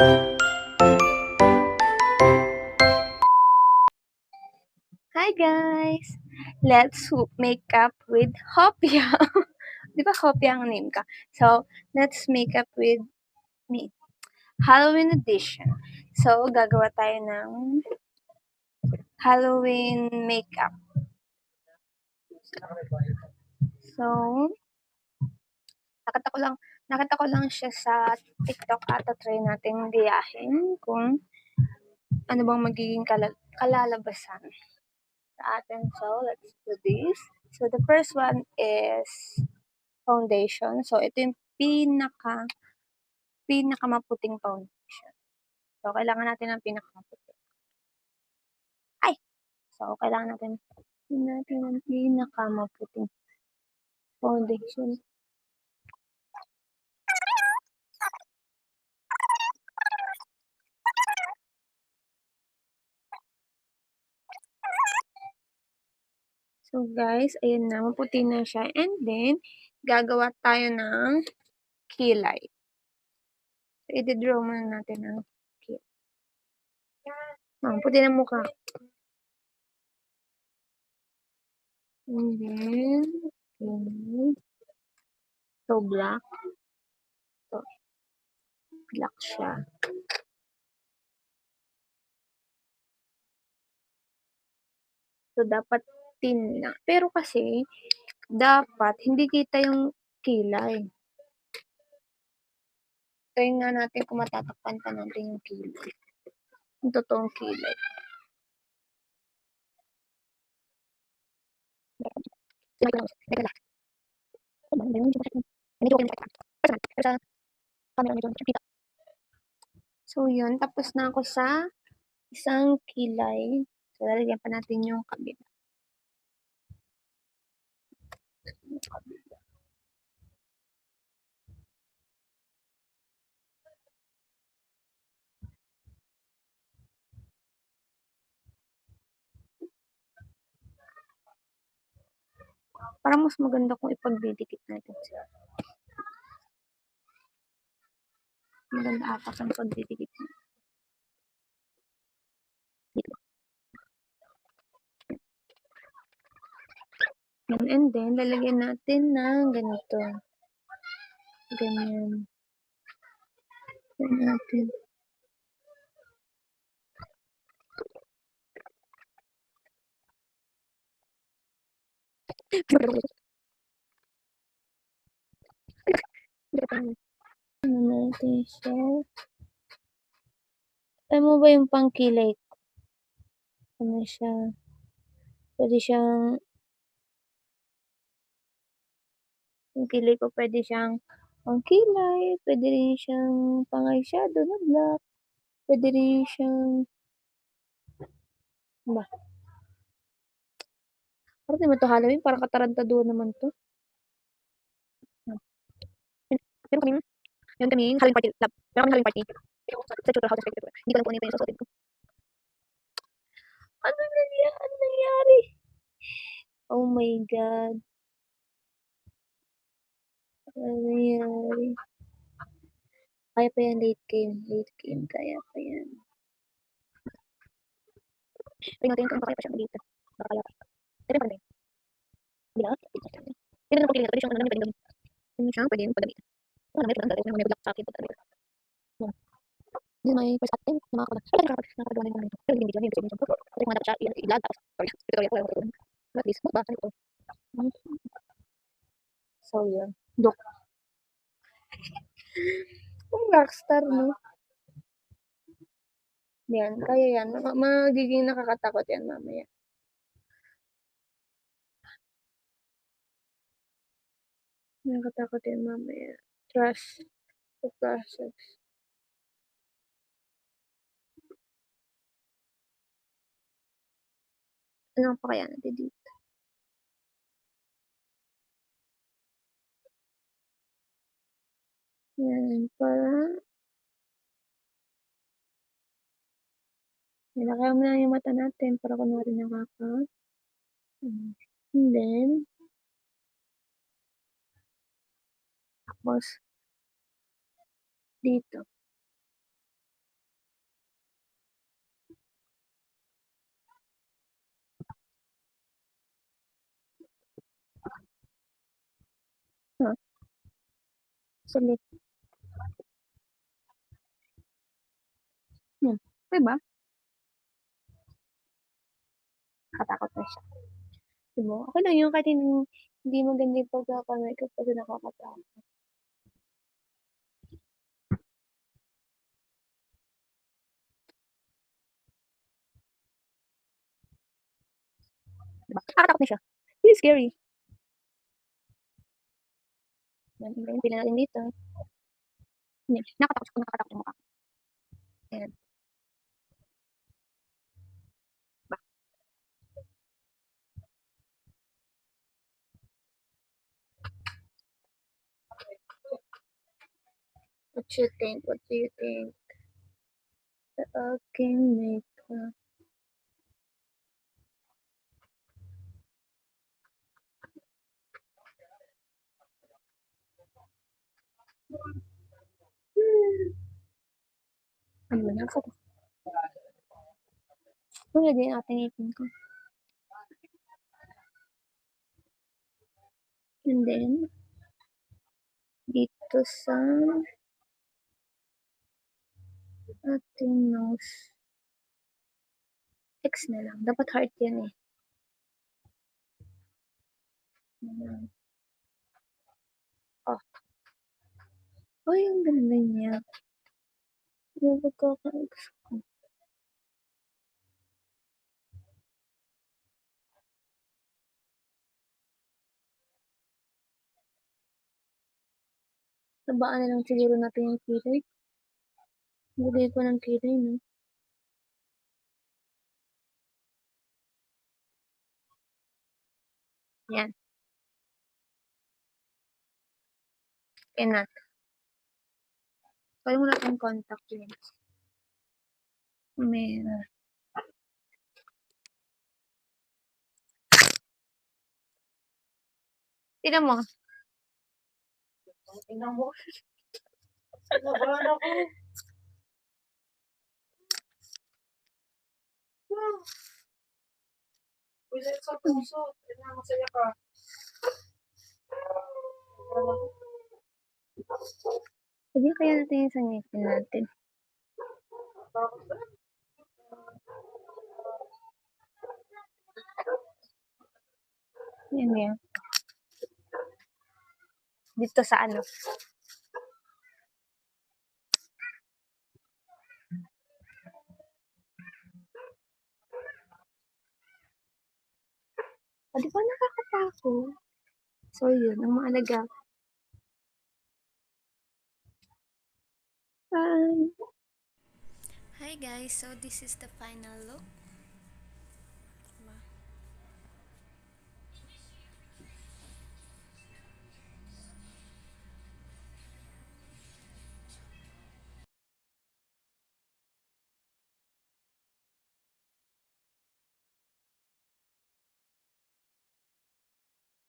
Hi guys! Let's make up with Hopia. Di ba Hopia ang name ka? So, let's make up with me. Halloween edition. So, gagawa tayo ng Halloween makeup. So, nakita ko lang, nakita ko lang siya sa TikTok at try natin gayahin kung ano bang magiging kala- kalalabasan sa atin. So, let's do this. So, the first one is foundation. So, ito yung pinaka pinakamaputing foundation. So, kailangan natin ng pinakamaputi. Ay! So, kailangan natin natin ng pinakamaputing foundation. So, guys, ayan na. Maputi na siya. And then, gagawa tayo ng kilay. So, i-draw muna natin ang kilay. Oh, puti na mukha. And then, okay. So, black. So, black siya. So, dapat tin na. Pero kasi, dapat hindi kita yung kilay. Try nga natin kung matatakpan pa natin yung kilay. Yung totoong kilay. So, yun. Tapos na ako sa isang kilay. So, lalagyan pa natin yung kabila. Parang mas maganda kung ipagdidikit natin siya. Maganda ata kung pagdidikit natin. Dito. Yan, and then, lalagyan natin ng ganito. Ganyan. Yan natin. Ano natin siya. Alam mo ba yung pangkilay ko? Ano siya? Pwede siyang yung kilay ko pwede siyang pangkilay, pwede rin siyang pang eyeshadow na black, pwede rin siyang ba? Parang naman to Halloween, parang katarantaduhan naman to. Meron kaming, meron kaming Halloween party, lab. Meron kaming Halloween party. Sa tutor house, Hindi ko alam kung ano yung susuotin ko. Ano nangyari? Ano nangyari? Oh my God. Ano nangyari? Kaya pa yan, late game. Late game, kaya pa yan. Tingnan natin kung kaya pa siya dito. Baka kaya pa. Ito pa rin. Bila? Tingnan natin kung pili na. Pwede siyang ano namin pwedeng gawin. Pwede siyang pwedeng paggamit. Ano namin, pwedeng gawin. May black sa akin. Pwede Hindi may first attempt. Nakakagawa. Pero nakakagawa na yung mga Pero hindi video. Hindi video. Pero yung mga dapat siya i-lag. Tapos, sorry. Tutorial ko. Pero at least, mukbang. Ano ito? So, yun. Dok. Ang rockstar, no? Yan, kaya yan. Ma- magiging nakakatakot yan mamaya. Nakakatakot yan mamaya. Trust the process. Ano pa kaya natin dito? Yan, para Nilakay mo na yung mata natin para kunwari nakaka. And then, tapos, dito. Huh. Sulit. Diba? Nakatakot na siya. Diba? Okay lang yun kahit hindi, maganda yung pagkaka-makeup kasi nakakatakot. Diba? Nakakatakot na siya. It's scary. Yan, yan, pila natin dito. Nakatakot siya kung nakakatakot yung mukha. Ayan. What you think? What do you think? The aking makeup. Ano ba nasa to? Wala din ating ipin ko. And then, dito sa ating nose. X na lang. Dapat heart yan eh. Oh. Ay, ang ganda niya. Yung pagkaka-X ko. Nabaan na lang siguro natin yung kilay. Bigay ko ng kilay, no? Yan. Cannot. Kaya mo natin contact lens. Meron. Tignan mo. Tignan mo. Pwede sa puso. Tignan masaya ka. Pwede kaya natin yung sa ngipin natin. Yan yan. Dito sa ano. O, di ba nakakatakot? So, yun. Ang maalaga. Bye! Hi guys, so this is the final look.